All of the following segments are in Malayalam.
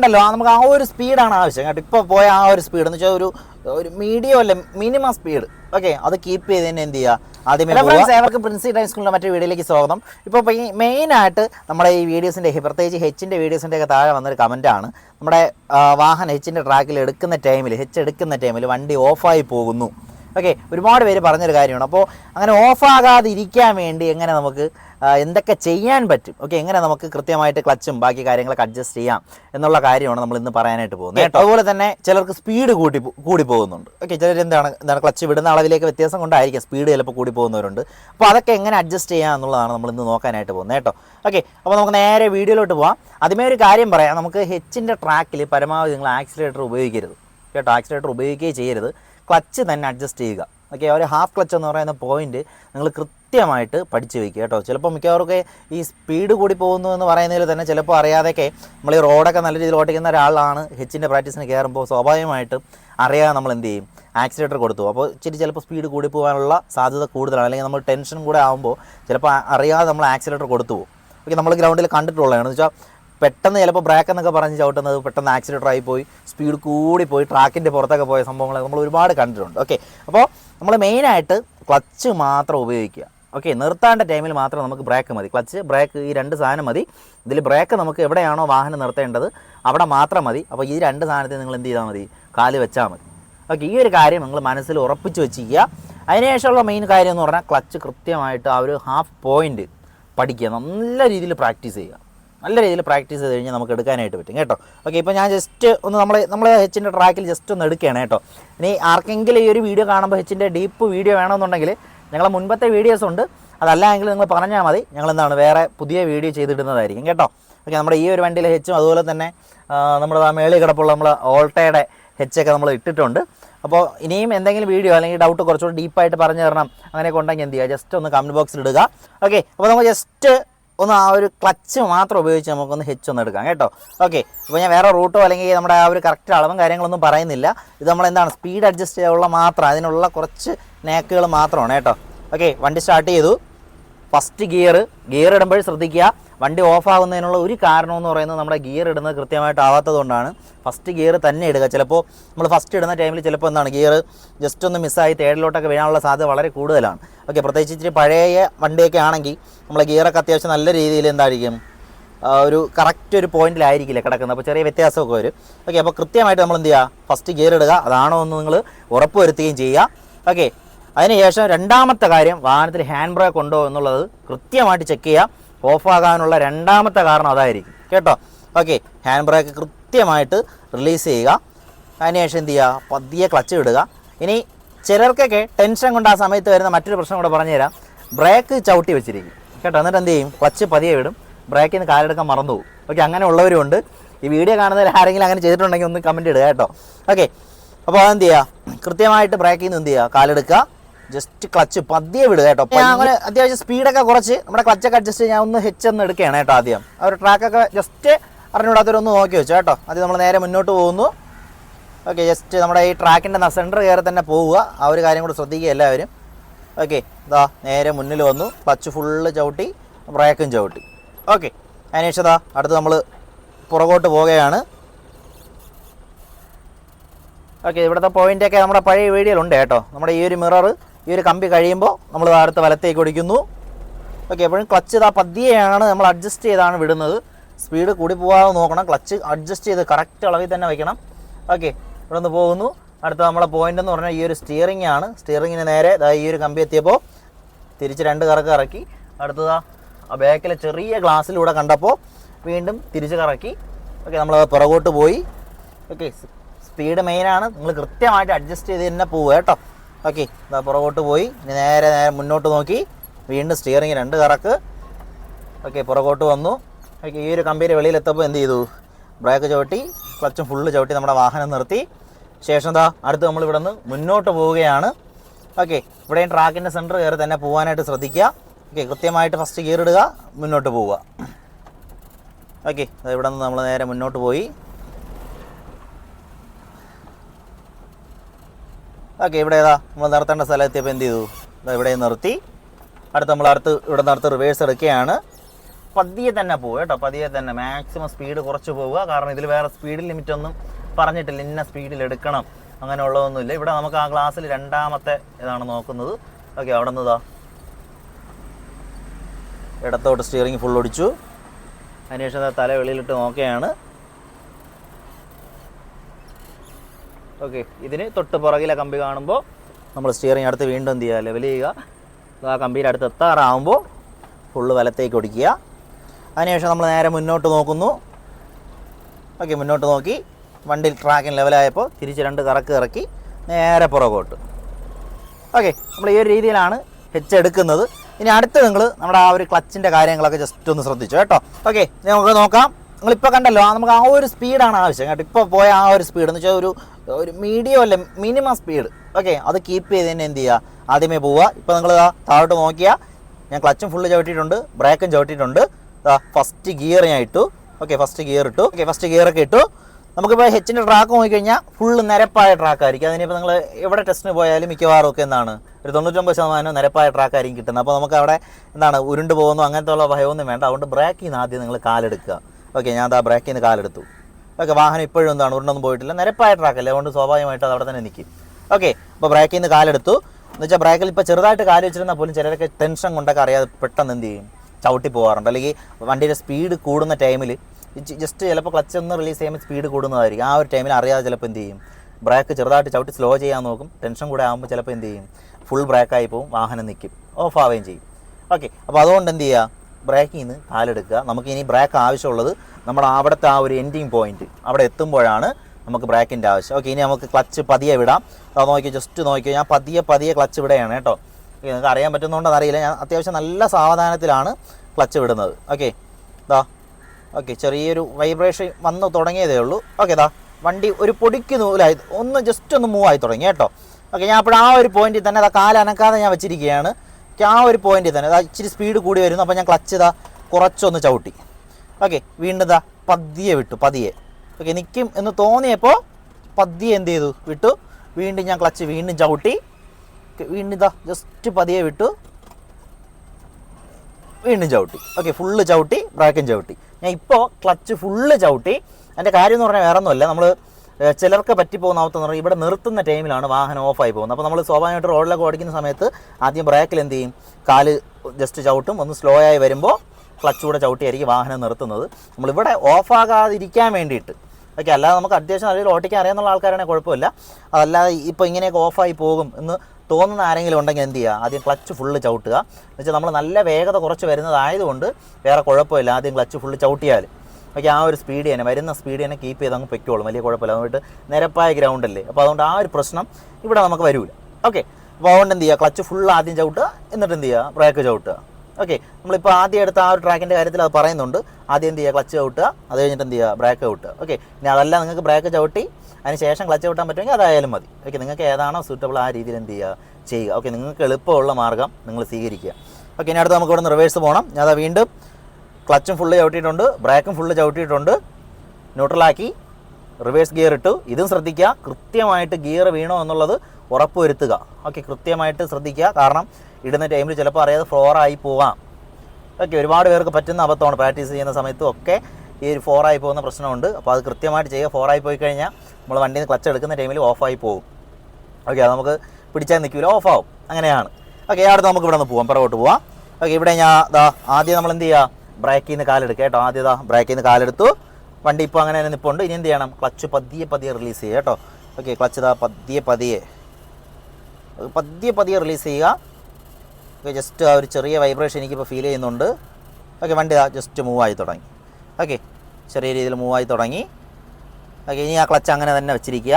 ഉണ്ടല്ലോ. നമുക്ക് ആ ഒരു സ്പീഡാണ് ആവശ്യം. കേട്ടോ ഇപ്പോൾ പോയ ആ ഒരു സ്പീഡ് എന്ന് വെച്ചാൽ ഒരു ഒരു മീഡിയം അല്ല മിനിമം സ്പീഡ് ഓക്കെ അത് കീപ്പ് ചെയ്ത് തന്നെ എന്ത് ചെയ്യുക ആദ്യമേ ഫ്രണ്ട്സ് ഏവർക്ക് പ്രിൻസി ടൈം സ്കൂളിന്റെ മറ്റൊരു വീഡിയോയിലേക്ക് സ്വാഗതം. ഇപ്പോൾ ഈ മെയിനായിട്ട് നമ്മുടെ ഈ വീഡിയോസിന്റെ പ്രത്യേകിച്ച് ഹെച്ചിന്റെ വീഡിയോസിന്റെ ഒക്കെ താഴെ വന്നൊരു കമന്റാണ് നമ്മുടെ വാഹനം ഹെച്ചിന്റെ ട്രാക്കിൽ എടുക്കുന്ന ടൈമിൽ ഹെച്ച് എടുക്കുന്ന ടൈമിൽ വണ്ടി ഓഫായി പോകുന്നു. ഓക്കെ ഒരുപാട് പേര് പറഞ്ഞൊരു കാര്യമാണ്. അപ്പോൾ അങ്ങനെ ഓഫാകാതിരിക്കാൻ വേണ്ടി എങ്ങനെ നമുക്ക് എന്തൊക്കെ ചെയ്യാൻ പറ്റും? ഓക്കെ എങ്ങനെ നമുക്ക് കൃത്യമായിട്ട് ക്ലച്ചും ബാക്കി കാര്യങ്ങളൊക്കെ അഡ്ജസ്റ്റ് ചെയ്യാം എന്നുള്ള കാര്യമാണ് നമ്മൾ ഇന്ന് പറയാനായിട്ട് പോകുന്നത് കേട്ടോ. അതുപോലെ തന്നെ ചിലർക്ക് സ്പീഡ് കൂട്ടി കൂടി പോകുന്നുണ്ട്. ഓക്കെ ചിലർ എന്താണ് എന്താണ് ക്ലച്ച് വിടുന്ന അളവിലേക്ക് വ്യത്യാസം കൊണ്ടായിരിക്കും സ്പീഡ് ചിലപ്പോൾ കൂടി പോകുന്നവരുണ്ട്. അപ്പോൾ അതൊക്കെ എങ്ങനെ അഡ്ജസ്റ്റ് ചെയ്യാം എന്നുള്ളതാണ് നമ്മൾ ഇന്ന് നോക്കാനായിട്ട് പോകുന്നത് കേട്ടോ. ഓക്കെ അപ്പോൾ നമുക്ക് നേരെ വീഡിയോയിലോട്ട് പോവാം. ആദ്യമേ ഒരു കാര്യം പറയാം. നമുക്ക് ഹെച്ചിന്റെ ട്രാക്കിൽ പരമാവധി നിങ്ങൾ ആക്സിലേറ്റർ ഉപയോഗിക്കരുത്. കേട്ടോ ആക്സിലേറ്റർ ഉപയോഗിക്കുകയും ചെയ്യരുത്. ക്ലച്ച് തന്നെ അഡ്ജസ്റ്റ് ചെയ്യുക. ഓക്കെ ഒരു ഹാഫ് ക്ലച്ച് എന്ന് പറയുന്ന പോയിന്റ് നിങ്ങൾ കൃത്യമായിട്ട് പഠിച്ചു വെക്കുക കേട്ടോ. ചിലപ്പോൾ മിക്കവർക്ക് ഈ സ്പീഡ് കൂടി പോകുന്നു എന്ന് പറയുന്നതിൽ തന്നെ ചിലപ്പോൾ അറിയാതെയൊക്കെ നമ്മൾ ഈ റോഡൊക്കെ നല്ല രീതിയിൽ ഓടിക്കുന്ന ഒരാളാണ് ഹെച്ചിന്റെ പ്രാക്ടീസിന് കയറുമ്പോൾ സ്വാഭാവികമായിട്ടും അറിയാതെ നമ്മൾ എന്ത് ചെയ്യും? ആക്സിലേറ്റർ കൊടുത്തു. അപ്പോൾ ഇച്ചിരി ചിലപ്പോൾ സ്പീഡ് കൂടി പോകാനുള്ള സാധ്യത കൂടുതലാണ്. അല്ലെങ്കിൽ നമ്മൾ ടെൻഷൻ കൂടെ ആകുമ്പോൾ ചിലപ്പോൾ അറിയാതെ നമ്മൾ ആക്സിലേറ്റർ കൊടുത്തു പോകും. ഓക്കെ നമ്മൾ ഗ്രൗണ്ടിൽ കണ്ടിട്ടുള്ളതാണ്. എന്ന് വെച്ചാൽ പെട്ടെന്ന് ചിലപ്പോൾ ബ്രേക്ക് എന്നൊക്കെ പറഞ്ഞ് ചവിട്ടുന്നത് പെട്ടെന്ന് ആക്സിലേറ്റർ ആയി പോയി സ്പീഡ് കൂടി പോയി ട്രാക്കിന്റെ പുറത്തൊക്കെ പോയ സംഭവങ്ങൾ നമ്മൾ ഒരുപാട് കണ്ടിട്ടുണ്ട്. ഓക്കെ അപ്പോൾ നമ്മൾ മെയിനായിട്ട് ക്ലച്ച് മാത്രം ഉപയോഗിക്കുക. ഓക്കെ നിർത്താണ്ട ടൈമിൽ മാത്രം നമുക്ക് ബ്രേക്ക് മതി. ക്ലച്ച് ബ്രേക്ക് ഈ രണ്ട് സാധനം മതി. ഇതിൽ ബ്രേക്ക് നമുക്ക് എവിടെയാണോ വാഹനം നിർത്തേണ്ടത് അവിടെ മാത്രം മതി. അപ്പോൾ ഈ രണ്ട് സാധനത്തിൽ നിങ്ങൾ എന്ത് ചെയ്താൽ മതി? കാൽ വെച്ചാൽ മതി. ഓക്കെ ഈ ഒരു കാര്യം നിങ്ങൾ മനസ്സിൽ ഉറപ്പിച്ച് വെച്ചിരിക്കുക. അതിനുശേഷമുള്ള മെയിൻ കാര്യം എന്ന് പറഞ്ഞാൽ ക്ലച്ച് കൃത്യമായിട്ട് ആ ഒരു ഹാഫ് പോയിന്റ് പഠിക്കുക. നല്ല രീതിയിൽ പ്രാക്ടീസ് ചെയ്യുക. നല്ല രീതിയിൽ പ്രാക്ടീസ് ചെയ്ത് കഴിഞ്ഞാൽ നമുക്ക് എടുക്കാനായിട്ട് പറ്റും കേട്ടോ. ഓക്കെ ഇപ്പോൾ ഞാൻ ജസ്റ്റ് ഒന്ന് നമ്മൾ നമ്മൾ ഹെച്ചിന്റെ ട്രാക്കിൽ ജസ്റ്റ് ഒന്ന് എടുക്കുകയാണ് കേട്ടോ. ഇനി ആർക്കെങ്കിലും ഈ ഒരു വീഡിയോ കാണുമ്പോൾ ഹെച്ചിന്റെ ഡീപ്പ് വീഡിയോ വേണമെന്നുണ്ടെങ്കിൽ ഞങ്ങളെ മുൻപത്തെ വീഡിയോസ് ഉണ്ട്. അതല്ല എങ്കിൽ നിങ്ങൾ പറഞ്ഞാൽ മതി. ഞങ്ങൾ എന്താണ് വേറെ പുതിയ വീഡിയോ ചെയ്തിടുന്നതായിരിക്കും കേട്ടോ? ഓക്കെ നമ്മുടെ ഈ ഒരു വണ്ടിയിലെ ഹെച്ചും അതുപോലെ തന്നെ നമ്മുടെ ആ മേളിൽ കിടപ്പുള്ള നമ്മൾ ഓൾട്ടയുടെ ഹെച്ചൊക്കെ നമ്മൾ ഇട്ടിട്ടുണ്ട്. അപ്പോൾ ഇനിയും എന്തെങ്കിലും വീഡിയോ അല്ലെങ്കിൽ ഡൗട്ട് കുറച്ചുകൂടി ഡീപ്പായിട്ട് പറഞ്ഞു തരണം. അങ്ങനെയൊക്കെ ഉണ്ടെങ്കിൽ എന്ത് ചെയ്യുക? ജസ്റ്റ് ഒന്ന് കമന്റ് ബോക്സിൽ ഇടുക. ഓക്കെ അപ്പോൾ നമുക്ക് ജസ്റ്റ് ഒന്ന് ആ ഒരു ക്ലച്ച് മാത്രം ഉപയോഗിച്ച് നമുക്കൊന്ന് ഹെച്ച് ഒന്ന് എടുക്കാം കേട്ടോ. ഓക്കെ ഇപ്പോൾ ഞാൻ വേറെ റൂട്ടോ അല്ലെങ്കിൽ നമ്മുടെ ആ ഒരു കറക്റ്റ് അളവും കാര്യങ്ങളൊന്നും പറയുന്നില്ല. ഇത് നമ്മൾ എന്താണ്? സ്പീഡ് അഡ്ജസ്റ്റ് ചെയ്യാനുള്ള മാത്രം അതിനുള്ള കുറച്ച് നേക്കുകൾ മാത്രമാണ് കേട്ടോ. ഓക്കെ വണ്ടി സ്റ്റാർട്ട് ചെയ്തു. ഫസ്റ്റ് ഗിയർ ഗിയർ ഇടുമ്പോൾ ശ്രദ്ധിക്കുക. വണ്ടി ഓഫ് ആകുന്നതിനുള്ള ഒരു കാരണം എന്ന് പറയുന്നത് നമ്മുടെ ഗിയർ ഇടുന്നത് കൃത്യമായിട്ട് ആവാത്തതുകൊണ്ടാണ്. ഫസ്റ്റ് ഗിയർ തന്നെ ഇടുക. ചിലപ്പോൾ നമ്മൾ ഫസ്റ്റ് ഇടുന്ന ടൈമിൽ ചിലപ്പോൾ എന്താണ് ഗിയർ ജസ്റ്റ് ഒന്ന് മിസ്സായി തേടിലോട്ടൊക്കെ വീഴാനുള്ള സാധ്യത വളരെ കൂടുതലാണ്. ഓക്കെ പ്രത്യേകിച്ച് ഇച്ചിരി പഴയ വണ്ടിയൊക്കെ ആണെങ്കിൽ നമ്മളെ ഗിയറൊക്കെ അത്യാവശ്യം നല്ല രീതിയിൽ എന്തായിരിക്കും? ഒരു കറക്റ്റ് ഒരു പോയിന്റിലായിരിക്കില്ല കിടക്കുന്നത്. അപ്പോൾ ചെറിയ വ്യത്യാസമൊക്കെ വരും. ഓക്കെ അപ്പോൾ കൃത്യമായിട്ട് നമ്മൾ എന്ത് ചെയ്യുക ഫസ്റ്റ് ഗിയർ ഇടുക. അതാണോ എന്ന് നിങ്ങൾ ഉറപ്പ് വരുത്തുകയും ചെയ്യുക ഓക്കെ അതിനുശേഷം രണ്ടാമത്തെ കാര്യം വാഹനത്തിൽ ഹാൻഡ് ബ്രേക്ക് ഉണ്ടോ എന്നുള്ളത് കൃത്യമായിട്ട് ചെക്ക് ചെയ്യുക. ഓഫാകാനുള്ള രണ്ടാമത്തെ കാരണം അതായിരിക്കും. കേട്ടോ? ഓക്കെ ഹാൻഡ് ബ്രേക്ക് കൃത്യമായിട്ട് റിലീസ് ചെയ്യുക. അതിനുശേഷം എന്ത് ചെയ്യുക? പതിയെ ക്ലച്ച് വിടുക ഇനി ചിലർക്കൊക്കെ ടെൻഷൻ കൊണ്ട് ആ സമയത്ത് വരുന്ന മറ്റൊരു പ്രശ്നം കൂടെ പറഞ്ഞുതരാം. ബ്രേക്ക് ചവിട്ടി വെച്ചിരിക്കും. കേട്ടോ? എന്നിട്ട് എന്ത് ചെയ്യും? ക്ലച്ച് പതിയെ വിടും ബ്രേക്കിൽ നിന്ന് കാലെടുക്കാൻ മറന്നു പോകും. ഓക്കെ അങ്ങനെ ഉള്ളവരുമുണ്ട് ഈ വീഡിയോ കാണുന്നവർ ആരെങ്കിലും അങ്ങനെ ചെയ്തിട്ടുണ്ടെങ്കിൽ ഒന്ന് കമന്റ് ഇടുക കേട്ടോ. ഓക്കെ അപ്പോൾ അതെന്ത് ചെയ്യുക? കൃത്യമായിട്ട് ബ്രേക്കിൽ നിന്ന് എന്ത് ചെയ്യുക? കാലെടുക്കുക. ജസ്റ്റ് ക്ലച്ച് പതിയെ വിടുക കേട്ടോ. അങ്ങനെ അത്യാവശ്യം സ്പീഡൊക്കെ കുറച്ച്. നമ്മുടെ ക്ലച്ചൊക്കെ അഡ്ജസ്റ്റ് ഞാൻ ഒന്ന് ഹെച്ച് ഒന്ന് എടുക്കുകയാണ് കേട്ടോ ആദ്യം. ആ ഒരു ട്രാക്കൊക്കെ ജസ്റ്റ് അറിഞ്ഞുകൂടാത്തവരൊന്ന് നോക്കി വെച്ചു കേട്ടോ. അത് നമ്മൾ നേരെ മുന്നോട്ട് പോകുന്നു. ഓക്കെ ജസ്റ്റ് നമ്മുടെ ഈ ട്രാക്കിന്റെ സെന്റർ കയറി തന്നെ പോവുക. ആ ഒരു കാര്യം കൂടെ ശ്രദ്ധിക്കുക എല്ലാവരും. ഓക്കെ ഇതാ നേരെ മുന്നിൽ വന്നു. ക്ലച്ച് ഫുള്ള് ചവിട്ടി ബ്രേക്കും ചവിട്ടി. ഓക്കെ അതിനുശേഷം ഇതാ അടുത്ത് നമ്മൾ പുറകോട്ട് പോവുകയാണ്. ഓക്കെ ഇവിടുത്തെ പോയിന്റൊക്കെ നമ്മുടെ പഴയ വീഡിയോയിലുണ്ട് കേട്ടോ. നമ്മുടെ ഈ ഒരു മിറർ ഈ ഒരു കമ്പി കഴിയുമ്പോൾ നമ്മൾ താഴത്തെ വലത്തേക്ക് ഓടിക്കുന്നു. ഓക്കെ എപ്പോഴും ക്ലച്ച് ഇതാ പതിയെയാണ് നമ്മൾ അഡ്ജസ്റ്റ് ചെയ്താണ് വിടുന്നത്. സ്പീഡ് കൂടി പോകാതെ നോക്കണം. ക്ലച്ച് അഡ്ജസ്റ്റ് ചെയ്ത് കറക്റ്റ് അളവിൽ തന്നെ വയ്ക്കണം ഓക്കെ ഇവിടെ നിന്ന് പോകുന്നു. അടുത്ത നമ്മളെ പോയിന്റ് എന്ന് പറഞ്ഞാൽ ഈ ഒരു സ്റ്റിയറിംഗ് ആണ്. സ്റ്റിയറിങ്ങിന് നേരെ ഈ ഒരു കമ്പി എത്തിയപ്പോൾ തിരിച്ച് രണ്ട് കറക്ക് ഇറക്കി. അടുത്തതാ ആ ബാക്കിലെ ചെറിയ ഗ്ലാസ്സിലൂടെ കണ്ടപ്പോൾ വീണ്ടും തിരിച്ച് കറക്കി. ഓക്കെ നമ്മൾ പുറകോട്ട് പോയി. ഓക്കെ സ്പീഡ് മെയിനാണ് നിങ്ങൾ കൃത്യമായിട്ട് അഡ്ജസ്റ്റ് ചെയ്ത് തന്നെ പോവുക കേട്ടോ. ഓക്കെ ഇതാ പുറകോട്ട് പോയി. ഇനി നേരെ നേരെ മുന്നോട്ട് നോക്കി. വീണ്ടും സ്റ്റിയറിങ് രണ്ട് കറക്ക്. ഓക്കെ പുറകോട്ട് വന്നു. ഓക്കെ ഈ ഒരു കമ്പിയുടെ വെളിയിലെത്തപ്പോൾ എന്ത് ചെയ്തു? ബ്രേക്ക് ചവിട്ടി ക്ലച്ചും ഫുള്ള് ചവിട്ടി നമ്മുടെ വാഹനം നിർത്തി. ശേഷം എന്താ അടുത്ത് നമ്മൾ ഇവിടെ നിന്ന് മുന്നോട്ട് പോവുകയാണ്. ഓക്കെ ഇവിടെയും ട്രാക്കിന്റെ സെന്റർ കയറി തന്നെ പോകാനായിട്ട് ശ്രദ്ധിക്കുക. ഓക്കെ കൃത്യമായിട്ട് ഫസ്റ്റ് ഗിയർ ഇടുക മുന്നോട്ട് പോവുക. ഓക്കെ ഇവിടെ നിന്ന് നമ്മൾ നേരെ മുന്നോട്ട് പോയി. ഓക്കെ ഇവിടെ ഏതാ? നമ്മൾ നിർത്തേണ്ട സ്ഥലത്ത് ഇപ്പോൾ എന്ത് ചെയ്തു? ഇവിടെ നിർത്തി. അടുത്ത് നമ്മൾ അടുത്ത് ഇവിടെ നിർത്ത് റിവേഴ്സ് എടുക്കുകയാണ്. പതിയെ തന്നെ പോകുക കേട്ടോ പതിയെ തന്നെ. മാക്സിമം സ്പീഡ് കുറച്ച് പോവുക. കാരണം ഇതിൽ വേറെ സ്പീഡ് ലിമിറ്റ് ഒന്നും പറഞ്ഞിട്ടില്ല. ഇന്ന സ്പീഡിൽ എടുക്കണം. അങ്ങനെയുള്ളതൊന്നുമില്ല ഇവിടെ നമുക്ക് ആ ക്ലാസ്സിൽ രണ്ടാമത്തെ ഇതാണ് നോക്കുന്നത്. ഓക്കെ അവിടെ നിന്ന് ഇതാ. ഇടത്തോട്ട് സ്റ്റിയറിംഗ് ഫുൾ ഒടിച്ചു അതിനുശേഷം തല വെളിയിലിട്ട് നോക്കുകയാണ്. ഓക്കെ ഇതിന് തൊട്ട് പുറകിലെ കമ്പി കാണുമ്പോൾ നമ്മൾ സ്റ്റിയറിംഗ് അടുത്ത് വീണ്ടും എന്ത് ചെയ്യുക? ലെവൽ ചെയ്യുക. ആ കമ്പിയുടെ അടുത്ത് എത്താറാവുമ്പോൾ ഫുള്ള് വലത്തേക്ക് ഒടിക്കുക അതിനുശേഷം നമ്മൾ നേരെ മുന്നോട്ട് നോക്കുന്നു. ഓക്കെ മുന്നോട്ട് നോക്കി. വണ്ടി ട്രാക്കിന് ലെവലായപ്പോൾ തിരിച്ച് രണ്ട് കറക്ക് ഇറക്കി നേരെ പുറകോട്ട്. ഓക്കെ നമ്മൾ ഈ ഒരു രീതിയിലാണ് ഹെച്ച് എടുക്കുന്നത്. ഇനി അടുത്ത് നിങ്ങൾ നമ്മുടെ ആ ഒരു ക്ലച്ചിന്റെ കാര്യങ്ങളൊക്കെ ജസ്റ്റ് ഒന്ന് ശ്രദ്ധിച്ചു കേട്ടോ? ഓക്കെ നമുക്ക് നോക്കാം. നിങ്ങളിപ്പോൾ കണ്ടല്ലോ നമുക്ക് ആ ഒരു സ്പീഡാണ് ആവശ്യം. കേട്ടോ ഇപ്പോൾ പോയ ആ ഒരു സ്പീഡ് എന്ന് വെച്ചാൽ ഒരു ഒരു മീഡിയം അല്ല മിനിമം സ്പീഡ് ഓക്കെ അത് കീപ്പ് ചെയ്ത് തന്നെ എന്ത് ചെയ്യുക ആദ്യമേ പോവുക ഇപ്പോൾ നിങ്ങൾ താഴോട്ട് നോക്കിയാൽ ഞാൻ ക്ലച്ചും ഫുള്ള് ചവിട്ടിയിട്ടുണ്ട് ബ്രേക്കും ചവിട്ടിയിട്ടുണ്ട്. ഫസ്റ്റ് ഗിയർ ഞാൻ ഇട്ടു. ഓക്കെ ഫസ്റ്റ് ഗിയർ ഇട്ടു. ഓക്കെ ഫസ്റ്റ് ഗിയറൊക്കെ ഇട്ടു. നമുക്കിപ്പോൾ ഹെച്ചിന്റെ ട്രാക്ക് നോക്കിക്കഴിഞ്ഞാൽ ഫുള്ള് നിരപ്പായ ട്രാക്ക് ആയിരിക്കും. അതിനിപ്പോൾ നിങ്ങൾ എവിടെ ടെസ്റ്റിന് പോയാലും മിക്കവാറും ഒക്കെ എന്താണ്? ഒരു തൊണ്ണൂറ്റൊമ്പത് ശതമാനം നിരപ്പായ ട്രാക്ക് ആയിരിക്കും കിട്ടുന്നത്. അപ്പോൾ നമുക്ക് അവിടെ എന്താണ് ഉരുണ്ട് പോകുന്നു അങ്ങനത്തെ ഉള്ള ഭയമൊന്നും വേണ്ട. അതുകൊണ്ട് ബ്രേക്കിൽ നിന്ന് ആദ്യം നിങ്ങൾ കാലെടുക്കുക. ഓക്കെ ഞാൻ ആ ബ്രേക്കിൽ നിന്ന് കാലെടുത്തു. ഓക്കെ വാഹനം ഇപ്പോഴും എന്താണ്? ഉരുണ്ടൊന്നും പോയിട്ടില്ല. നിരപ്പായ ട്രാക്കല്ലേ അതുകൊണ്ട് സ്വാഭാവികമായിട്ട് അത് അവിടെ തന്നെ നിൽക്കും. ഓക്കെ അപ്പോൾ ബ്രേക്കിൽ നിന്ന് കാലെടുത്തു. എന്ന് വെച്ചാൽ ബ്രേക്കിൽ ഇപ്പോൾ ചെറുതായിട്ട് കാൽ വെച്ചിരുന്നാൽ പോലും ചിലരൊക്കെ ടെൻഷൻ കൊണ്ടൊക്കെ അറിയാതെ പെട്ടെന്ന് എന്ത് ചെയ്യും? ചവിട്ടി പോകാറുണ്ട്. അല്ലെങ്കിൽ വണ്ടിയുടെ സ്പീഡ് കൂടുന്ന ടൈമിൽ ജസ്റ്റ് ചിലപ്പോൾ ക്ലച്ച് ഒന്ന് റിലീസ് ചെയ്യുമ്പോൾ സ്പീഡ് കൂടുന്നതായിരിക്കും. ആ ഒരു ടൈമിൽ അറിയാതെ ചിലപ്പോൾ എന്ത് ചെയ്യും? ബ്രേക്ക് ചെറുതായിട്ട് ചവിട്ടി സ്ലോ ചെയ്യാൻ നോക്കും. ടെൻഷൻ കൂടെ ആകുമ്പോൾ ചിലപ്പോൾ എന്ത് ചെയ്യും? ഫുൾ ബ്രേക്കായി പോകും വാഹനം നിൽക്കും ഓഫ് ആവുകയും ചെയ്യും. ഓക്കെ അപ്പോൾ അതുകൊണ്ട് എന്ത് ചെയ്യുക ബ്രേക്കിൽ നിന്ന് കാലെടുക്കുക. നമുക്ക് ഇനി ബ്രേക്ക് ആവശ്യമുള്ളത് നമ്മുടെ അവിടുത്തെ ആ ഒരു എൻഡിങ് പോയിന്റ് അവിടെ എത്തുമ്പോഴാണ് നമുക്ക് ബ്രേക്കിന്റെ ആവശ്യം. ഓക്കെ ഇനി നമുക്ക് ക്ലച്ച് പതിയെ വിടാം. അത് നോക്കി ജസ്റ്റ് നോക്കിയോ ഞാൻ പതിയെ പതിയെ ക്ലച്ച് വിടുകയാണ് കേട്ടോ. നിങ്ങൾക്ക് അറിയാൻ പറ്റുന്നതുകൊണ്ടെന്ന് അറിയില്ല. ഞാൻ അത്യാവശ്യം നല്ല സാവധാനത്തിലാണ് ക്ലച്ച് വിടുന്നത്. ഓക്കെ ഇതാ ഓക്കെ ചെറിയൊരു വൈബ്രേഷൻ വന്ന് തുടങ്ങിയതേ ഉള്ളൂ. ഓക്കെ ഇതാ വണ്ടി ഒരു പൊടിക്ക് നൂലായി. ഒന്ന് ജസ്റ്റ് ഒന്ന് മൂവ് ആയി തുടങ്ങി കേട്ടോ. ഓക്കെ ഞാൻ അപ്പോൾ ആ ഒരു പോയിന്റിൽ തന്നെ അതാ കാലനക്കാതെ ഞാൻ വെച്ചിരിക്കുകയാണ്. ആ ഒരു പോയിന്റിൽ തന്നെ. അതാ ഇച്ചിരി സ്പീഡ് കൂടി വരുന്നു. അപ്പോൾ ഞാൻ ക്ലച്ച് ഇതാ കുറച്ചൊന്ന് ചവിട്ടി. ഓക്കെ വീണ്ടും ഇതാ പതിയെ വിട്ടു പതിയെ. ഓക്കെ നിൽക്കും എന്ന് തോന്നിയപ്പോൾ പതിയെ എന്ത് ചെയ്തു? വിട്ടു. വീണ്ടും ഞാൻ ക്ലച്ച് വീണ്ടും ചവിട്ടി. വീണ്ടും ഇതാ ജസ്റ്റ് പതിയെ വിട്ടു. വീണ്ടും ചവിട്ടി. ഓക്കെ ഫുള്ള് ചവിട്ടി ബ്രാക്കും ചവിട്ടി. ഞാൻ ഇപ്പോൾ ക്ലച്ച് ഫുള്ള് ചവിട്ടി. അതിന്റെ കാര്യം എന്ന് പറഞ്ഞാൽ വേറെ ഒന്നുമല്ല നമ്മൾ ചിലർക്ക് പറ്റിപ്പോകുന്ന അവസ്ഥ എന്ന് പറഞ്ഞാൽ ഇവിടെ നിർത്തുന്ന ടൈമിലാണ് വാഹനം ഓഫായി പോകുന്നത്. അപ്പോൾ നമ്മൾ സ്വാഭാവികമായിട്ട് റോഡിലൊക്കെ ഓടിക്കുന്ന സമയത്ത് ആദ്യം ബ്രേക്കിൽ എന്ത് ചെയ്യും? കാൽ ജസ്റ്റ് ചവിട്ടും. ഒന്ന് സ്ലോ ആയി വരുമ്പോൾ ക്ലച്ച് കൂടെ ചവിട്ടിയായിരിക്കും വാഹനം നിർത്തുന്നത്. നമ്മളിവിടെ ഓഫാകാതിരിക്കാൻ വേണ്ടിയിട്ട്. ഓക്കെ അല്ലാതെ നമുക്ക് അത്യാവശ്യം നല്ല ഓട്ടിക്കാൻ അറിയാവുന്ന ആൾക്കാരാണെങ്കിൽ കുഴപ്പമില്ല. അതല്ലാതെ ഇപ്പോൾ ഇങ്ങനെയൊക്കെ ഓഫായി പോകും എന്ന് തോന്നുന്ന ആരെങ്കിലും ഉണ്ടെങ്കിൽ എന്ത് ചെയ്യുക? ആദ്യം ക്ലച്ച് ഫുള്ള് ചവിട്ടുക. എന്നുവെച്ചാൽ നമ്മൾ നല്ല വേഗത കുറച്ച് വരുന്നതായതുകൊണ്ട് വേറെ കുഴപ്പമില്ല. ആദ്യം ക്ലച്ച് ഫുള്ള് ചവിട്ടിയാൽ ഓക്കെ ആ ഒരു സ്പീഡ് തന്നെ വരുന്ന സ്പീഡ് തന്നെ കീപ്പ് ചെയ്ത് അങ്ങ് പൊയ്ക്കോളും. വലിയ കുഴപ്പമില്ല. അതുകൊണ്ട് നിരപ്പായ ഗ്രൗണ്ട് അല്ലേ? അപ്പോൾ അതുകൊണ്ട് ആ ഒരു പ്രശ്നം ഇവിടെ നമുക്ക് വരില്ല ഓക്കെ അപ്പോൾ അതുകൊണ്ട് എന്ത് ചെയ്യുക? ക്ലച്ച് ഫുൾ ആദ്യം ചവിട്ടുക എന്നിട്ട് എന്ത് ചെയ്യുക? ബ്രേക്ക് ചവിട്ടുക. ഓക്കെ നമ്മളിപ്പോൾ ആദ്യം എടുത്ത ആ ഒരു ട്രാക്കിന്റെ കാര്യത്തിൽ അത് പറയുന്നുണ്ട്. ആദ്യം എന്ത് ചെയ്യുക? ക്ലച്ച് ചവിട്ടുക. അത് കഴിഞ്ഞിട്ട് എന്ത് ചെയ്യുക? ബ്രേക്ക് ചവിട്ടുക. ഓക്കെ ഇനി അതല്ല നിങ്ങൾക്ക് ബ്രേക്ക് ചവിട്ടി അതിന് ശേഷം ക്ലച്ച് ചവിട്ടാൻ പറ്റുമെങ്കിൽ അതായാലും മതി. ഓക്കെ നിങ്ങൾക്ക് ഏതാണോ സൂറ്റബിൾ ആ രീതിയിൽ എന്ത് ചെയ്യുക? ചെയ്യുക. ഓക്കെ നിങ്ങൾക്ക് എളുപ്പമുള്ള മാർഗം നിങ്ങൾ സ്വീകരിക്കുക. ഓക്കെ ഇനി അടുത്ത് നമുക്ക് ഇവിടെ നിന്ന് റിവേഴ്സ് പോകണം. ഞാൻ അതാ വീണ്ടും ക്ലച്ചും ഫുള്ള് ചവിട്ടിയിട്ടുണ്ട് ബ്രേക്കും ഫുള്ള് ചവിട്ടിയിട്ടുണ്ട്. ന്യൂട്രലാക്കി റിവേഴ്സ് ഗിയർ ഇട്ടു. ഇതും ശ്രദ്ധിക്കുക. കൃത്യമായിട്ട് ഗിയർ വീണോ എന്നുള്ളത് ഉറപ്പുവരുത്തുക. ഓക്കെ കൃത്യമായിട്ട് ശ്രദ്ധിക്കുക. കാരണം ഇടുന്ന ടൈമിൽ ചിലപ്പോൾ അറിയാതെ ഫ്ലോറായി പോവാം. ഓക്കെ ഒരുപാട് പേർക്ക് പറ്റുന്ന അബദ്ധമാണ് പ്രാക്ടീസ് ചെയ്യുന്ന സമയത്തും ഒക്കെ ഈ ഒരു ഫോറായി പോകുന്ന പ്രശ്നമുണ്ട്. അപ്പോൾ അത് കൃത്യമായിട്ട് ചെയ്യുക. ഫോറായി പോയി കഴിഞ്ഞാൽ നമ്മൾ വണ്ടിയിൽ നിന്ന് ക്ലച്ച് എടുക്കുന്ന ടൈമിൽ ഓഫായി പോകും. ഓക്കെ അത് നമുക്ക് പിടിച്ചാൽ നിൽക്കില്ല ഓഫാവും അങ്ങനെയാണ്. ഓക്കെ അടുത്ത് നമുക്ക് ഇവിടെ നിന്ന് പോവാം. പുറകോട്ട് പോവാം. ഓക്കെ ഇവിടെ ഞാൻ ദാ ആദ്യം നമ്മൾ എന്ത് ചെയ്യുക? ബ്രേക്കിൽ നിന്ന് കാലെടുക്കുക കേട്ടോ. ആദ്യം ദാ ബ്രേക്കിൽ നിന്ന് കാലെടുത്തു. വണ്ടി ഇപ്പോൾ അങ്ങനെ തന്നെ നിൽപ്പുണ്ട് ഇനി എന്ത് ചെയ്യണം? ക്ലച്ച് പതിയെ പതിയെ റിലീസ് ചെയ്യുക കേട്ടോ. ഓക്കെ ക്ലച്ച് ഇതാ പതിയെ പതിയെ. പതിയെ പതിയെ റിലീസ് ചെയ്യുക. ഓക്കെ ജസ്റ്റ് ആ ഒരു ചെറിയ വൈബ്രേഷൻ എനിക്കിപ്പോൾ ഫീൽ ചെയ്യുന്നുണ്ട്. ഓക്കെ വണ്ടി ജസ്റ്റ് മൂവ് ആയി തുടങ്ങി. ഓക്കെ ചെറിയ രീതിയിൽ മൂവ് ആയി തുടങ്ങി. ഓക്കെ ഇനി ആ ക്ലച്ച് അങ്ങനെ തന്നെ വെച്ചിരിക്കുക.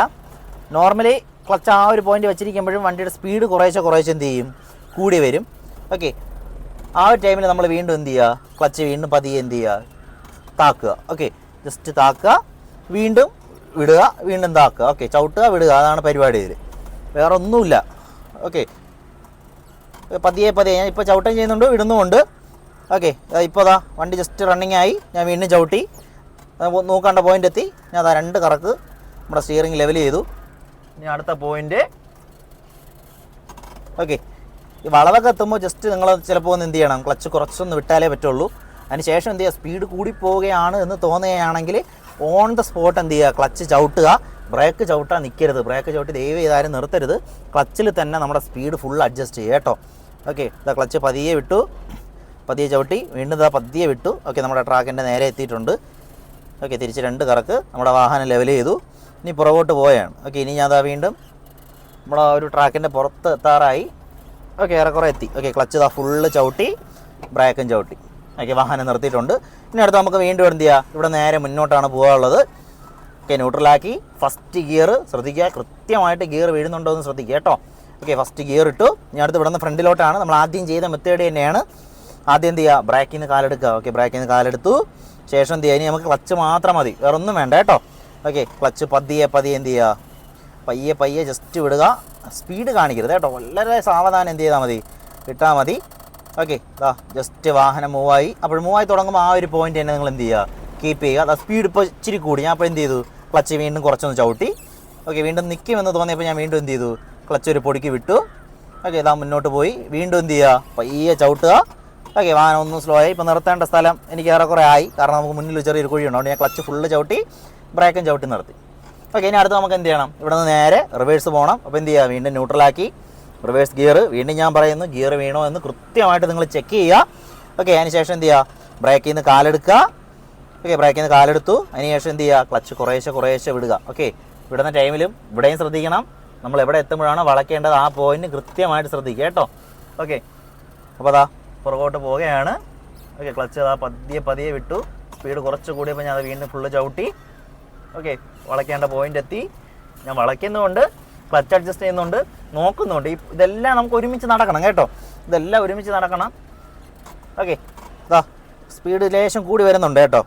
നോർമലി ക്ലച്ച് ആ ഒരു പോയിന്റ് വെച്ചിരിക്കുമ്പോഴും വണ്ടിയുടെ സ്പീഡ് കുറേശ്ശെ കുറേശ്ശെ എന്ത് ചെയ്യും? കൂടി വരും. ഓക്കെ ആ ഒരു ടൈമിൽ നമ്മൾ വീണ്ടും എന്ത് ചെയ്യുക ക്ലച്ച് വീണ്ടും പതിയെ എന്ത് ചെയ്യുക താക്കുക. Okay just താക്കുക. വീണ്ടും വിടുക. വീണ്ടും താക്കുക. ഓക്കെ ചവിട്ടുക വിടുക. അതാണ് പരിപാടി ഇതിൽ വേറെ ഒന്നുമില്ല ഓക്കെ പതിയെ പതിയെ. ഞാൻ ഇപ്പോൾ ചവിട്ടം ചെയ്യുന്നുണ്ട് ഇടുന്നുമുണ്ട് ഓക്കെ ഇപ്പോൾ അതാ വണ്ടി ജസ്റ്റ് റണ്ണിങ് ആയി. ഞാൻ വീണ്ടും ചവിട്ടി. നോക്കേണ്ട പോയിന്റ് എത്തി. ഞാൻ അതാ രണ്ട് കറക്ക് നമ്മുടെ സ്റ്റിയറിംഗ് ലെവൽ ചെയ്തു. ഇനി അടുത്ത പോയിന്റ് ഓക്കെ ഈ വളവൊക്കെ എത്തുമ്പോൾ ജസ്റ്റ് നിങ്ങൾ ചിലപ്പോൾ ഒന്ന് എന്ത് ചെയ്യണം? ക്ലച്ച് കുറച്ചൊന്ന് വിട്ടാലേ പറ്റുള്ളൂ. അതിനുശേഷം എന്ത് ചെയ്യുക? സ്പീഡ് കൂടി പോവുകയാണ് എന്ന് തോന്നുകയാണെങ്കിൽ ഓൺ ദ സ്പോട്ട് എന്ത് ചെയ്യുക? ക്ലച്ച് ചവിട്ടുക. ബ്രേക്ക് ചവിട്ടാൻ നിൽക്കരുത് ബ്രേക്ക് ചവിട്ടി ദയവ് ചെയ്താലും നിർത്തരുത്. ക്ലച്ചിൽ തന്നെ നമ്മുടെ സ്പീഡ് ഫുൾ അഡ്ജസ്റ്റ് ചെയ്യുക കേട്ടോ. ഓക്കെ ഇതാ ക്ലച്ച് പതിയെ വിട്ടു. പതിയെ ചവിട്ടി. വീണ്ടും ഇതാ പതിയെ വിട്ടു. ഓക്കെ നമ്മുടെ ട്രാക്കിന്റെ നേരെ എത്തിയിട്ടുണ്ട്. ഓക്കെ തിരിച്ച് രണ്ട് കറക്ക്. നമ്മുടെ വാഹനം ലെവൽ ചെയ്തു. ഇനി പുറകോട്ട് പോയാണ് ഓക്കെ ഇനി ഞാൻ അതാ വീണ്ടും നമ്മുടെ ഒരു ട്രാക്കിന്റെ പുറത്ത് എത്താറായി. ഓക്കെ ഏറെക്കുറെ എത്തി. ഓക്കെ ക്ലച്ച് ഇതാ ഫുള്ള് ചവിട്ടി ബ്രേക്കും ചവിട്ടി. ഓക്കെ വാഹനം നിർത്തിയിട്ടുണ്ട്. ഇനി അടുത്ത് നമുക്ക് വീണ്ടും എന്ത് ചെയ്യുക ഇവിടെ നേരെ മുന്നോട്ടാണ് പോകാനുള്ളത്. ഓക്കെ ന്യൂട്രലാക്കി ഫസ്റ്റ് ഗിയർ ശ്രദ്ധിക്കുക. കൃത്യമായിട്ട് ഗിയർ വീഴുന്നുണ്ടോ എന്ന് ശ്രദ്ധിക്കുക കേട്ടോ. ഓക്കെ ഫസ്റ്റ് ഗിയർ ഇട്ടു. ഇനി അടുത്ത് ഇവിടെ നിന്ന് ഫ്രണ്ടിലോട്ടാണ്. നമ്മൾ ആദ്യം ചെയ്ത മെത്തേഡ് തന്നെയാണ്. ആദ്യം എന്ത് ചെയ്യുക? ബ്രേക്കിൽ നിന്ന് കാലെടുക്കുക. ഓക്കെ ബ്രേക്കിൽ നിന്ന് കാലെടുത്തു. ശേഷം എന്ത് ചെയ്യുക? ഇനി നമുക്ക് ക്ലച്ച് മാത്രം മതി. വേറെ ഒന്നും വേണ്ട കേട്ടോ. ഓക്കെ ക്ലച്ച് പതിയെ പതിയെ എന്ത് ചെയ്യുക? പയ്യെ പയ്യെ ജസ്റ്റ് വിടുക. സ്പീഡ് കാണിക്കരുത് കേട്ടോ. വളരെ സാവധാനം എന്ത് ചെയ്താൽ മതി. ഇട്ടാൽ മതി. ഓക്കെ ഇതാ ജസ്റ്റ് വാഹനം മൂവായി. അപ്പോൾ മൂവായി തുടങ്ങുമ്പോൾ ആ ഒരു പോയിന്റ് തന്നെ നിങ്ങൾ എന്ത് ചെയ്യുക? കീപ്പ് ചെയ്യുക. അതാ സ്പീഡ് ഇപ്പോൾ ഇച്ചിരി കൂടി. ഞാൻ അപ്പോൾ എന്ത് ചെയ്തു? ക്ലച്ച് വീണ്ടും കുറച്ചൊന്ന് ചവിട്ടി. ഓക്കെ വീണ്ടും നിൽക്കുമെന്ന് തോന്നിയപ്പോൾ ഞാൻ വീണ്ടും എന്ത് ചെയ്തു? ക്ലച്ച് ഒരു പൊടിക്ക് വിട്ടു. ഓക്കെ ഇതാ മുന്നോട്ട് പോയി. വീണ്ടും എന്ത് ചെയ്യുക? പയ്യെ ചവിട്ടുക. ഓക്കെ വാഹനം ഒന്നും സ്ലോ ആയി. ഇപ്പോൾ നിർത്തേണ്ട സ്ഥലം എനിക്ക് ഏറെക്കുറെ ആയി. കാരണം നമുക്ക് മുന്നിൽ ചെറിയൊരു കുഴിയുണ്ട്. അതുകൊണ്ട് ഞാൻ ക്ലച്ച് ഫുള്ള് ചവിട്ടി ബ്രേക്കും ചവിട്ടി നിർത്തി. ഓക്കെ ഇനി അടുത്ത് നമുക്ക് എന്ത് ചെയ്യണം? ഇവിടെ നിന്ന് നേരെ റിവേഴ്സ് പോകണം അപ്പോൾ എന്ത് ചെയ്യുക? വീണ്ടും ന്യൂട്രലാക്കി റിവേഴ്സ് ഗിയർ വീണ്ടും ഞാൻ പറയുന്നു ഗിയർ വീണോ എന്ന് കൃത്യമായിട്ട് നിങ്ങൾ ചെക്ക് ചെയ്യുക. ഓക്കെ അതിന് ശേഷം എന്ത് ചെയ്യുക? ബ്രേക്കിൽ നിന്ന് കാലെടുക്കുക. ഓക്കെ ബ്രേക്കിൽ നിന്ന് കാലെടുത്തു. അതിന് ശേഷം എന്ത് ചെയ്യുക? ക്ലച്ച് കുറേശ്ശെ കുറേശ്ശെ വിടുക. ഓക്കെ വിടുന്ന ടൈമിലും ഇവിടെയും ശ്രദ്ധിക്കണം. നമ്മൾ എവിടെ എത്തുമ്പോഴാണ് വളക്കേണ്ടത് ആ പോയിന്റ് കൃത്യമായിട്ട് ശ്രദ്ധിക്കുക കേട്ടോ. ഓക്കെ അപ്പോൾ അതാ പുറകോട്ട് പോവുകയാണ്. ഓക്കെ ക്ലച്ച് അതാ പതിയെ പതിയെ വിട്ടു. സ്പീഡ് കുറച്ച് കൂടിയപ്പോൾ ഞാൻ അത് വീണ്ടും ഫുള്ള് ചവിട്ടി. ഓക്കെ വളയ്ക്കേണ്ട പോയിന്റ് എത്തി. ഞാൻ വളയ്ക്കുന്നുണ്ട് ക്ലച്ച് അഡ്ജസ്റ്റ് ചെയ്യുന്നുണ്ട് നോക്കുന്നുണ്ട്. ഈ ഇതെല്ലാം നമുക്ക് ഒരുമിച്ച് നടക്കണം കേട്ടോ. ഇതെല്ലാം ഒരുമിച്ച് നടക്കണം. ഓക്കെ ഇതാ സ്പീഡ് ലേശം കൂടി വരുന്നുണ്ട് കേട്ടോ.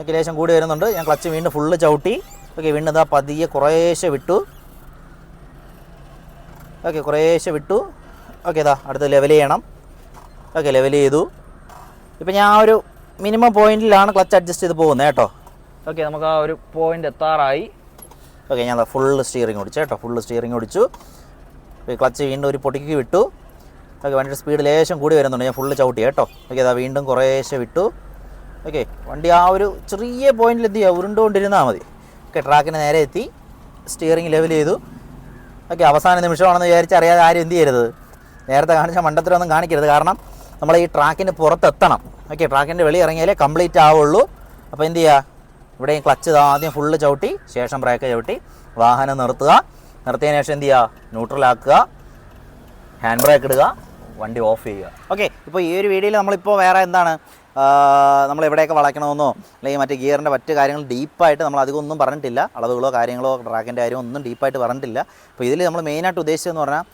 ഓക്കെ ലേശം കൂടി വരുന്നുണ്ട്. ഞാൻ ക്ലച്ച് വീണ്ടും ഫുള്ള് ചവിട്ടി. ഓക്കെ വീണ്ടും ഇതാ പതിയെ കുറേശ്ശെ വിട്ടു. ഓക്കെ കുറേശ്ശെ വിട്ടു. ഓക്കെ ഇതാ അടുത്ത് ലെവൽ ചെയ്യണം. ഓക്കെ ലെവൽ ചെയ്തു. ഇപ്പം ഞാൻ ഒരു മിനിമം പോയിന്റിലാണ് ക്ലച്ച് അഡ്ജസ്റ്റ് ചെയ്ത് പോകുന്നത് കേട്ടോ. ഓക്കെ നമുക്ക് ആ ഒരു പോയിന്റ് എത്താറായി. ഓക്കെ ഞാൻ ഫുൾ സ്റ്റിയറിംഗ് ഓടിച്ചു കേട്ടോ. ഫുള്ള് സ്റ്റിയറിംഗ് ഓടിച്ചു. ക്ലച്ച് വീണ്ടും ഒരു പൊട്ടിക്ക് വിട്ടു. ഓക്കെ വണ്ടിയുടെ സ്പീഡ് ലേശം കൂടി വരുന്നുണ്ട്. ഞാൻ ഫുള്ള് ചവിട്ടി കേട്ടോ. ഓക്കെ അതാ വീണ്ടും കുറേശ്ശെ വിട്ടു. ഓക്കെ വണ്ടി ആ ഒരു ചെറിയ പോയിന്റിൽ എത്തി ഉരുണ്ടുകൊണ്ടിരുന്നാൽ മതി. ഓക്കെ ട്രാക്കിന് നേരെ എത്തി. സ്റ്റിയറിംഗ് ലെവൽ ചെയ്തു. ഓക്കെ അവസാന നിമിഷമാണെന്ന് വിചാരിച്ച് അറിയാതെ ആരും എന്ത് ചെയ്യരുത്. നേരത്തെ കാണിച്ച മണ്ടത്തിലൊന്നും കാണിക്കരുത്. കാരണം നമ്മൾ ഈ ട്രാക്കിന് പുറത്തെത്തണം. ഓക്കെ ട്രാക്കിന്റെ വെളി ഇറങ്ങിയാലേ കംപ്ലീറ്റ് ആവുള്ളൂ. അപ്പോൾ എന്ത് ചെയ്യുക ഇവിടെ ക്ലച്ച് ആദ്യം ഫുള്ള് ചവിട്ടി ശേഷം ബ്രേക്ക് ചവിട്ടി. വാഹനം നിർത്തുക. നിർത്തിയതിന് ശേഷം എന്ത് ചെയ്യുക? ന്യൂട്രലാക്കുക ഹാൻഡ് ബ്രേക്ക് ഇടുക. വണ്ടി ഓഫ് ചെയ്യുക. ഓക്കെ ഇപ്പോൾ ഈ ഒരു വീഡിയോയിൽ നമ്മളിപ്പോൾ വേറെ എന്താണ്? നമ്മൾ എവിടെയൊക്കെ വളയ്ക്കണമെന്നോ അല്ലെങ്കിൽ മറ്റേ ഗിയറിന്റെ മറ്റു കാര്യങ്ങൾ ഡീപ്പായിട്ട് നമ്മൾ അധികം ഒന്നും പറഞ്ഞിട്ടില്ല. അളവുകളോ കാര്യങ്ങളോ ട്രാക്കിന്റെ കാര്യമോ ഒന്നും ഡീപ്പായിട്ട് പറഞ്ഞിട്ടില്ല. അപ്പോൾ ഇതിൽ നമ്മൾ മെയിനായിട്ട് ഉദ്ദേശിച്ചതെന്ന് പറഞ്ഞാൽ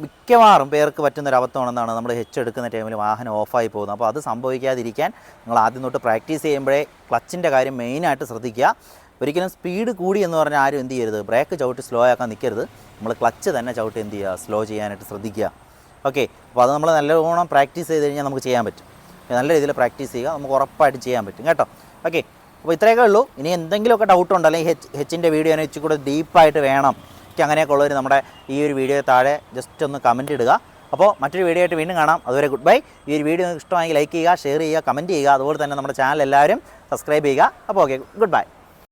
മിക്കവാറും പേർക്ക് പറ്റുന്നൊരു അബദ്ധമാണെന്നാണ് നമ്മൾ ഹെച്ച് എടുക്കുന്ന ടൈമിൽ വാഹനം ഓഫായി പോകുന്നത്. അപ്പോൾ അത് സംഭവിക്കാതിരിക്കാൻ നിങ്ങൾ ആദ്യം തൊട്ട് പ്രാക്ടീസ് ചെയ്യുമ്പോഴേ ക്ലച്ചിന്റെ കാര്യം മെയിനായിട്ട് ശ്രദ്ധിക്കുക. ഒരിക്കലും സ്പീഡ് കൂടി എന്ന് പറഞ്ഞാൽ ആരും എന്ത് ചെയ്യരുത്. ബ്രേക്ക് ചവിട്ടി സ്ലോ ആക്കാൻ നിൽക്കരുത്. നമ്മൾ ക്ലച്ച് തന്നെ ചവിട്ടി എന്ത് ചെയ്യുക? സ്ലോ ചെയ്യാനായിട്ട് ശ്രദ്ധിക്കുക. ഓക്കെ അപ്പോൾ അത് നമ്മൾ നല്ലവണ്ണം പ്രാക്ടീസ് ചെയ്ത് കഴിഞ്ഞാൽ നമുക്ക് ചെയ്യാൻ പറ്റും. നല്ല രീതിയിൽ പ്രാക്ടീസ് ചെയ്യുക. നമുക്ക് ഉറപ്പായിട്ട് ചെയ്യാൻ പറ്റും. കേട്ടോ? ഓക്കെ അപ്പോൾ ഇത്രയൊക്കെ ഉള്ളൂ. ഇനി എന്തെങ്കിലുമൊക്കെ ഡൗട്ട് അല്ലെങ്കിൽ ഹെച്ച് ഹെച്ചിന്റെ വീഡിയോ ഇച്ചിരി കൂടെ ഡീപ്പായിട്ട് വേണം. എനിക്ക് അങ്ങനെയൊക്കെ ഉള്ളവർ നമ്മുടെ ഈ ഒരു വീഡിയോ താഴെ ജസ്റ്റ് ഒന്ന് കമന്റ് ഇടുക. അപ്പോൾ മറ്റൊരു വീഡിയോ ആയിട്ട് വീണ്ടും കാണാം. അതുവരെ ഗുഡ് ബൈ ഈ ഒരു വീഡിയോ നിങ്ങൾക്ക് ഇഷ്ടമായെങ്കിൽ ലൈക്ക് ചെയ്യുക ഷെയർ ചെയ്യുക കമന്റ് ചെയ്യുക. അതുപോലെ തന്നെ നമ്മുടെ ചാനൽ എല്ലാവരും സബ്സ്ക്രൈബ് ചെയ്യുക. അപ്പോൾ ഓക്കെ ഗുഡ് ബൈ